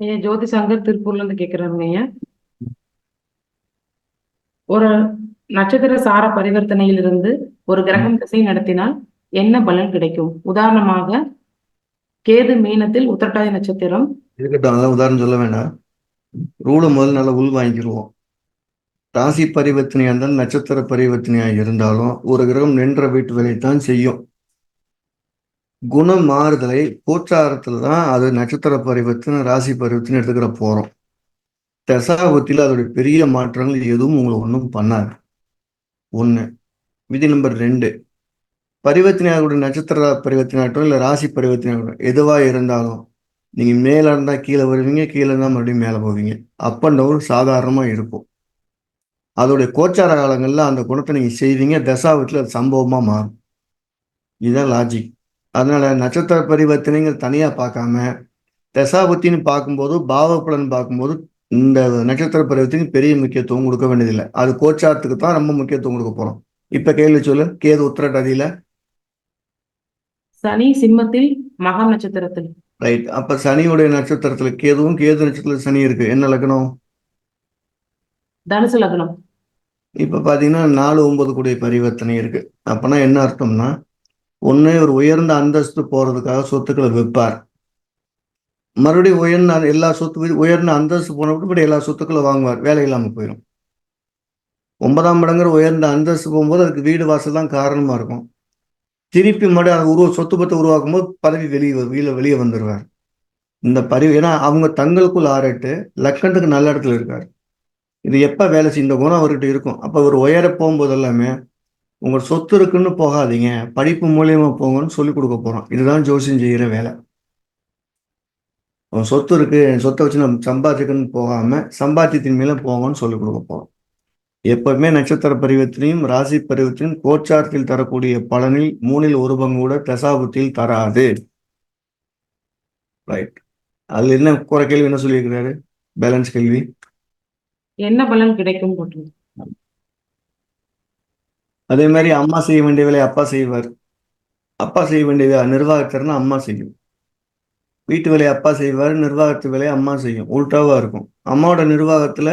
ஐயா ஜோதி சங்கர் திருப்பூர்ல இருந்து கேக்குறாங்க ஐயா? ஒரு நட்சத்திர சார பரிவர்த்தனையிலிருந்து ஒரு கிரகம் திசை நடத்தினால் என்ன பலன் கிடைக்கும்? உதாரணமாக கேது மீனத்தில் உத்திரட்டாதி நட்சத்திரம். இருக்கட்டும் அதெல்லாம் உதாரணம் சொல்ல வேண்டாம் ரூலை முதல்ல நல்லா உள் வாங்கிடுவோம் ராசி பரிவர்த்தனையாக இருந்தாலும் நட்சத்திர பரிவர்த்தனையாக இருந்தாலும் ஒரு கிரகம் நின்ற வீட்டு வேலையைத்தான் செய்யும். குணம் மாறுதலை கோச்சாரத்தில் தான் அது நட்சத்திர பரிவர்த்தனை ராசி பரிவர்த்தனை எடுத்துக்கிற போகிறோம் தசாபத்தில் அதோடைய பெரிய மாற்றங்கள் எதுவும் உங்களை ஒன்றும் பண்ணாது. ஒன்று விதி நம்பர் ரெண்டு. பரிவர்த்தனையாகக்கூடிய நட்சத்திர பரிவர்த்தனையாகட்டும் இல்லை ராசி பரிவர்த்தனையாகட்டும் எதுவாக இருந்தாலும் நீங்கள் மேலே இருந்தால் கீழே வருவீங்க கீழே இருந்தால் மறுபடியும் மேலே போவீங்க. அப் அண்ட் டவுன் சாதாரணமாக இருக்கும். அதோடைய கோச்சார காலங்களில் அந்த குணத்தை நீங்கள் செய்வீங்க. தசாபத்தில் அது சம்பவமாக மாறும். இதுதான் லாஜிக் அதனால நட்சத்திர பரிவர்த்தனைங்கிற தனியா பார்க்காம தசாபத்தின்னு பார்க்கும்போது பாவப்பலன் பார்க்கும்போது இந்த நட்சத்திர பரிவர்த்தனைக்கு பெரிய முக்கியத்துவம் கொடுக்க வேண்டியதில்லை. அது கோச்சாரத்துக்கு தான் ரொம்ப முக்கியத்துவம் கொடுக்க போறோம். இப்ப கேள்வி சொல்லு கேது உத்திரட்டாதியில? சனி சிம்மத்தில் மகம் நட்சத்திரத்தில். ரைட் அப்ப சனியுடைய நட்சத்திரத்துல கேதுவும் கேது நட்சத்திரத்துல சனி இருக்கு. என்ன லக்னம் தனுசு லக்னம் இப்ப பாத்தீங்கன்னா நாலு ஒன்பது கூடிய பரிவர்த்தனை இருக்கு. அப்பனா என்ன அர்த்தம்னா ஒன்று ஒரு உயர்ந்த அந்தஸ்து போகிறதுக்காக சொத்துக்களை விற்பார். மறுபடியும் உயர்ந்த எல்லா சொத்து உயர்ந்த அந்தஸ்து போன இப்படி எல்லா சொத்துக்களை வாங்குவார். வேலை இல்லாமல் போயிடும் ஒன்பதாம் இடங்கிற உயர்ந்த அந்தஸ்து போகும்போது அதுக்கு வீடு வாசல் தான் காரணமாக இருக்கும். திருப்பி மறுபடியும் அதை உருவ சொத்து பத்தை உருவாக்கும் போது பதவி வெளியே வெளியே வெளியே வந்துடுவார் இந்த பரிவு ஏன்னா அவங்க தங்களுக்குள் ஆறிட்டு லக்கணத்துக்கு நல்ல இடத்துல இருக்கார். இது எப்போ வேலை செய்யும் இந்த குணம் அவர்கிட்ட இருக்கும். அப்போ அவர் உயர போகும்போது எல்லாமே உங்க சொத்து இருக்குன்னு போகாதீங்க. படிப்பு மூலியமா போங்கன்னு சொல்லி கொடுக்க போறோம். இதுதான் ஜோசியம் செய்கிற வேலை. உன் சொத்து இருக்கு என் சொத்தை வச்சு நம்ம சம்பாதிக்கணும்னு போகாம சம்பாத்தியத்தின் மேல போங்கன்னு சொல்லி கொடுக்க போறோம். எப்பவுமே நட்சத்திர பரிவர்த்தனையும் ராசி பரிவர்த்தனையும் கோச்சாரத்தில் தரக்கூடிய பலனில் மூணில் ஒரு பங்கு கூட தசாபுத்தியில் தராது. ரைட் அதுல என்ன குறை கேள்வி என்ன சொல்லியிருக்கிறாரு? பேலன்ஸ் கேள்வி. என்ன பலன் கிடைக்கும் போட்டு அதே மாதிரி அம்மா செய்ய வேண்டிய வேலையை அப்பா செய்வார். அப்பா செய்ய வேண்டிய நிர்வாகத்திறனை அம்மா செய்யும். வீட்டு வேலையை அப்பா செய்வார் நிர்வாகத்து வேலையை அம்மா செய்யும். உல்டாவா இருக்கும். அம்மாவோட நிர்வாகத்துல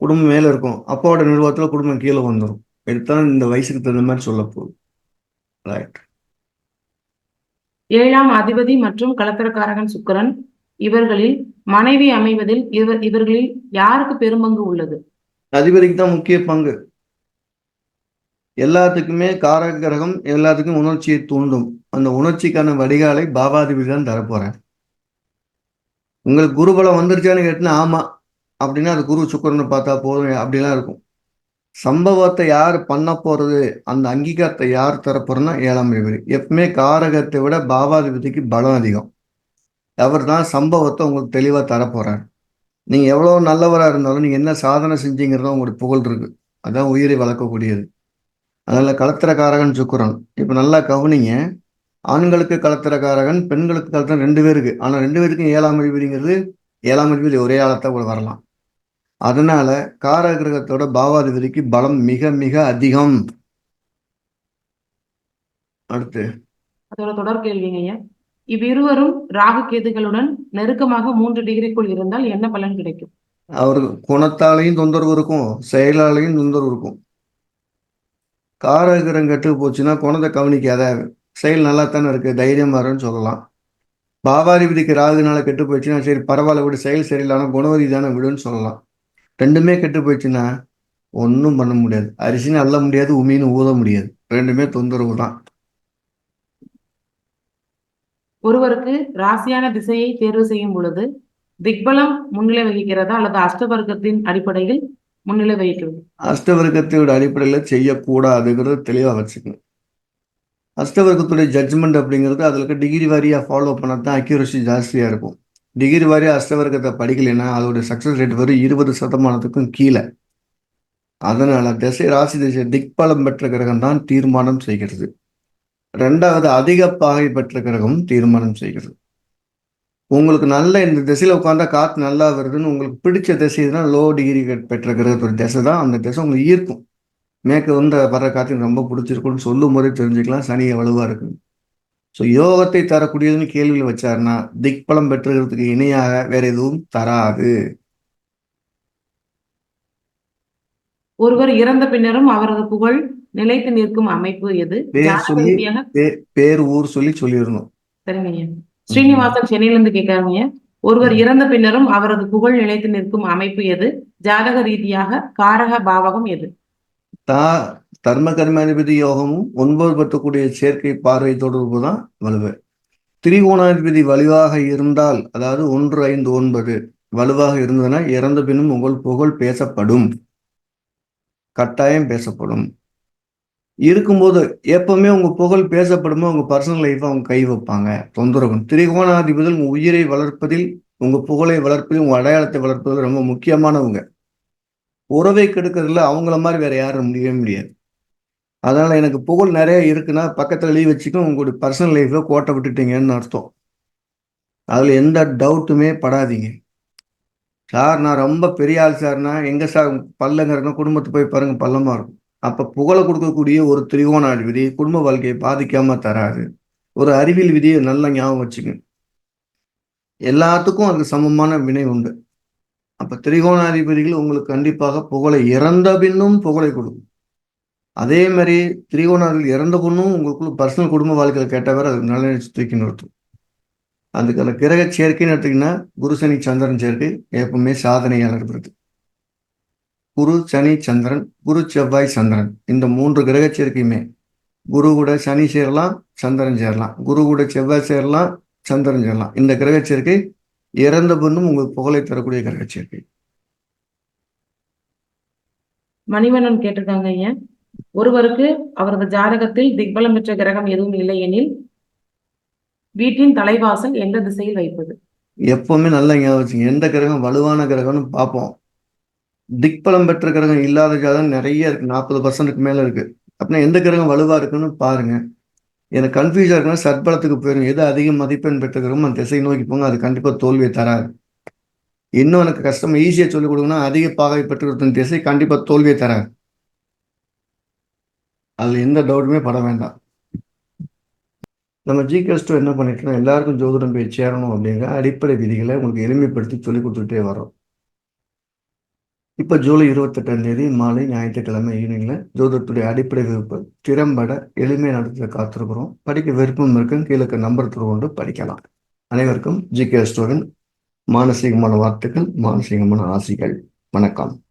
குடும்பம் மேல இருக்கும். அப்பாவோட நிர்வாகத்துல குடும்பம் கீழே வந்துடும் இதுதான் இந்த வயசுக்கு தகுந்த மாதிரி சொல்ல போகுது. ரைட் ஏழாம் அதிபதி மற்றும் கலத்திரக்காரகன் சுக்கிரன் இவர்களில் மனைவி அமைவதில் இவர் இவர்களில் யாருக்கு பெரும்பங்கு உள்ளது? அதிபதிக்கு தான் முக்கிய பங்கு. எல்லாத்துக்குமே காரக கிரகம் எல்லாத்துக்கும் உணர்ச்சியை தூண்டும். அந்த உணர்ச்சிக்கான வடிகாலை பாபாதிபதி தான் தரப்போறேன் உங்களுக்கு குருபலம் வந்துருச்சான்னு கேட்டினா ஆமா. அப்படின்னா அது குரு சுக்கரன்னு பார்த்தா போதும் அப்படிலாம் இருக்கும். சம்பவத்தை யார் பண்ண போறது அந்த அங்கீகாரத்தை யார் தரப்போறோன்னா ஏழாம் அதிபதி. எப்பவுமே காரகத்தை விட பாபாதிபதிக்கு பலம் அதிகம். அவர் தான் சம்பவத்தை உங்களுக்கு தெளிவாக தரப்போறார். நீங்கள் எவ்வளோ நல்லவராக இருந்தாலும் நீங்கள் என்ன சாதனை செஞ்சீங்கிறதோ உங்களுக்கு புகழ் இருக்கு. அதான் உயிரை வளர்க்கக்கூடியது. அதனால கலத்திரக்காரகன் சுக்கிரன் இப்ப நல்லா கவனிங்க. ஆண்களுக்கு கலத்திரக்காரகன் பெண்களுக்கு கலத்திரம் ரெண்டு பேருக்கு ஆனா ரெண்டு பேருக்கும் ஏழாம் அதிபதிங்கிறது ஏழாம் அதிபதி ஒரே ஆளத்தை கூட வரலாம் அதனால கார கிரகத்தோட பாவாதிபதிக்கு பலம் மிக மிக அதிகம். அடுத்து. அதோட தொடர் கேள்விங்க இவ்விருவரும் ராகு கேதுகளுடன் நெருக்கமாக மூன்று டிகிரிக்குள் இருந்தால் என்ன பலன் கிடைக்கும்? அவருக்கு குணத்தாலையும் தொந்தரவு இருக்கும் செயலாலையும் தொந்தரவு இருக்கும். காரகிரம் கெட்டு போச்சுன்னா குணத்தை கவனிக்காத. செயல் நல்லா தானே இருக்கு தைரியம் இருன்னு சொல்லலாம். பாவாரிபதிக்கு ராகுனால கெட்டு போயிடுச்சுன்னா சரி பரவாயில்ல விடு செயல் சரியில்லாம குணவரி தானே விடுன்னு சொல்லலாம். ரெண்டுமே கெட்டு போயிடுச்சுன்னா ஒன்றும் பண்ண முடியாது. அரிசின்னு அள்ள முடியாது உமின்னு ஊத முடியாது. ரெண்டுமே தொந்தரவு தான். ஒருவருக்கு ராசியான திசையை தேர்வு செய்யும் பொழுது திக்பலம் முன்னிலை வகிக்கிறதா அல்லது அஷ்டவர்க்கத்தின் அடிப்படையில் முன்னிலை வகிக்கிறது அஷ்டவர்க்கத்தோட அடிப்படையில் செய்யக்கூடாதுங்கிறத தெளிவாக வச்சுக்கணும். அஷ்டவர்க்கத்துடைய ஜட்ஜ்மெண்ட் அப்படிங்கிறது அதில் இருக்க டிகிரி வாரியாக ஃபாலோ பண்ணால் தான் அக்யூரசி ஜாஸ்தியாக இருக்கும். டிகிரி வாரியாக அஷ்டவர்க்கத்தை படிக்கலைன்னா அதோடய சக்ஸஸ் ரேட் வரும் இருபது சதமானத்துக்கும் கீழே. அதனால் திசை ராசி திசை திக்பலம் பெற்ற கிரகம் தான் தீர்மானம் செய்கிறது. ரெண்டாவது அதிக பாகை பெற்ற கிரகம் தீர்மானம் செய்கிறது. உங்களுக்கு நல்ல இந்த திசையில உட்காந்தா காத்து நல்லா வருதுன்னு உங்களுக்கு பிடிச்ச திசை லோ டிகிரி பெற்ற கிரகத்தோட திசை தான். அந்த திசை உங்களுக்கு ஈர்க்கும் மேற்கு வந்து வர்ற காற்று ரொம்ப பிடிச்சிருக்குன்னு சொல்லும் போதே தெரிஞ்சுக்கலாம். சனி எவ்வளவா இருக்கு. ஸோ யோகத்தை தரக்கூடியதுன்னு கேள்வியில் வச்சாருன்னா திக்பலம் பெற்றுகிறதுக்கு இணையாக வேற எதுவும் தராது. ஒருவர் இறந்த பின்னரும் அவரது புகழ் நிலைத்து நிற்கும் அமைப்பு எது? பேர் சொல்லி பேர் ஊர் சொல்லி சொல்லிடணும். சரிங்க ஸ்ரீனிவாசன் சென்னையில இருந்து கேட்கறாங்க ஒருவர் இறந்த பின்னரும் அவரது புகழ் நிலைத்து நிற்கும் அமைப்பு எது? ஜாதக ரீதியாக காரக பாவகம் எது? தா தர்ம கர்மாதிபதி யோகமும் ஒன்பது பத்தக்கூடிய சேர்க்கை பார்வை தொடர்பு தான் வலுவு. திரிகோணாதிபதி வலுவாக இருந்தால் அதாவது ஒன்று ஐந்து ஒன்பது வலுவாக இருந்ததுன்னா இறந்த பின்னும் உங்கள் புகழ் பேசப்படும். கட்டாயம் பேசப்படும். இருக்கும்போது எப்பவுமே உங்க புகழ் பேசப்படுமோ உங்க பர்சனல் லைஃப்பை அவங்க கை வைப்பாங்க. தொந்தரவு. திரிகோணாதிபதியில் உங்க உயிரை வளர்ப்பதில் உங்க புகழை வளர்ப்பதில் உங்க அடையாளத்தை வளர்ப்பதில் ரொம்ப முக்கியமானவங்க. உறவை கெடுக்கிறதுல அவங்கள மாதிரி வேற யாரும் முடியவே முடியாது. அதனால எனக்கு புகழ் நிறைய இருக்குன்னா பக்கத்துல லீவ் வச்சுக்கும் உங்களுடைய பர்சனல் லைஃப்பை கோட்டை விட்டுட்டீங்கன்னு அர்த்தம். அதுல எந்த டவுட்டுமே படாதீங்க. சார் நான் ரொம்ப பெரிய ஆள் சார்னா எங்க சார் பல்லங்கிறனா குடும்பத்தை போய் பாருங்க பள்ளமா இருக்கும். அப்ப புகழை கொடுக்கக்கூடிய ஒரு திரிகோணாதிபதி குடும்ப வாழ்க்கையை பாதிக்காம தராது. ஒரு அறிவியல் விதியை நல்லா ஞாபகம் வச்சுங்க. எல்லாத்துக்கும் அதுக்கு சமமான வினை உண்டு. அப்ப திரிகோணாதிபதிகள் உங்களுக்கு கண்டிப்பாக புகழை இறந்த பின்னும் புகழை கொடுக்கும். அதே மாதிரி திரிகோணாதிபதி இறந்த பொண்ணும் உங்களுக்குள்ள பர்சனல் குடும்ப வாழ்க்கையில் கேட்டவர் அதுக்கு நல்ல தூக்கி நிறுத்தும். அதுக்கான கிரக சேர்க்கைன்னு எடுத்தீங்கன்னா குரு சனி சந்திரன் சேர்க்கை எப்பவுமே சாதனையாளர் இருக்கு குரு சனி சந்திரன் குரு செவ்வாய் சந்திரன். இந்த மூன்று கிரக சேர்க்கையுமே குரு கூட சனி சேரலாம் சந்திரன் சேரலாம். குரு கூட செவ்வாய் சேரலாம் சந்திரன் சேரலாம். இந்த கிரக சேர்க்கை இறந்த பின்னும் உங்களுக்கு புகழை தரக்கூடிய கிரக சேர்க்கை மணிவண்ணன் கேட்டிருக்காங்க ஐயா. ஒருவருக்கு அவரது ஜாதகத்தில் திக்பலம் பெற்ற கிரகம் எதுவும் இல்லை எனில் வீட்டின் தலைவாசல் எந்த திசையில் வைப்பது? எப்பவுமே நல்லா ஞாபகம் எந்த கிரகம் வலுவான கிரகம்னு பார்ப்போம். திக்பலம் பெற்ற கிரகம் இல்லாத ஜாதகம் நிறைய இருக்கு. நாற்பது பர்சன்ட்டுக்கு மேல இருக்கு. அப்படின்னா எந்த கிரகம் வலுவா இருக்குன்னு பாருங்க. எனக்கு கன்ஃபியூஸாக இருக்குன்னா சத்பலத்துக்கு போயிடும் எது அதிக மதிப்பெண் பெற்ற கிரகம் அந்த திசை நோக்கி போங்க. அது கண்டிப்பாக தோல்வியை தராது. இன்னும் எனக்கு கஷ்டம் ஈஸியாக சொல்லிக் கொடுங்கன்னா அதிக பாகை பெற்றிருக்கும் திசை கண்டிப்பாக தோல்வியை தராது. அதில் எந்த டவுட்டுமே பட வேண்டாம். நம்ம ஜிகேஸ்டோ என்ன பண்ணிட்டோம் எல்லாருக்கும் ஜோதிடம் போய் சேரணும் அப்படிங்கிற அடிப்படை விதிகளை உங்களுக்கு எளிமைப்படுத்தி சொல்லி கொடுத்துட்டே வரோம் இப்போ ஜூலை இருபத்தெட்டாம் தேதி மாலை ஞாயிற்றுக்கிழமை ஈவினிங்ல ஜோதிடத்துடைய அடிப்படை வகுப்பு திறம்பட எளிமை நடத்த காத்திருக்கிறோம். படிக்க விருப்பம் இருக்கும் கீழே இருக்க நம்பர் கொண்டு படிக்கலாம். அனைவருக்கும் ஜிகே ஸ்டோரன் மானசீகமான வார்த்தைகள் மானசீகமான ஆசைகள் வணக்கம்.